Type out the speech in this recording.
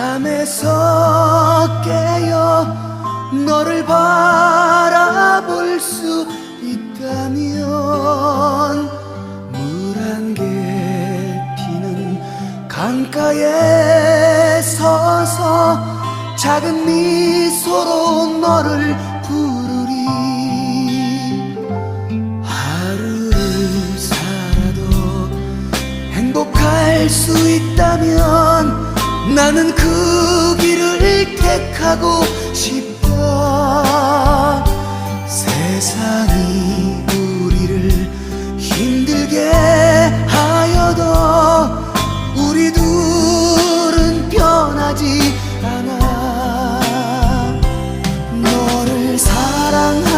잠에서 깨어 너를 바라볼 수 있다면 물 한 개 피는 강가에 서서 작은 미소로 너를 부르리. 하루를 살아도 행복할 수 있다면 나는 그 길을 택하고 싶다 세상이 우리를 힘들게 하여도 우리 둘은 변하지 않아. 너를 사랑하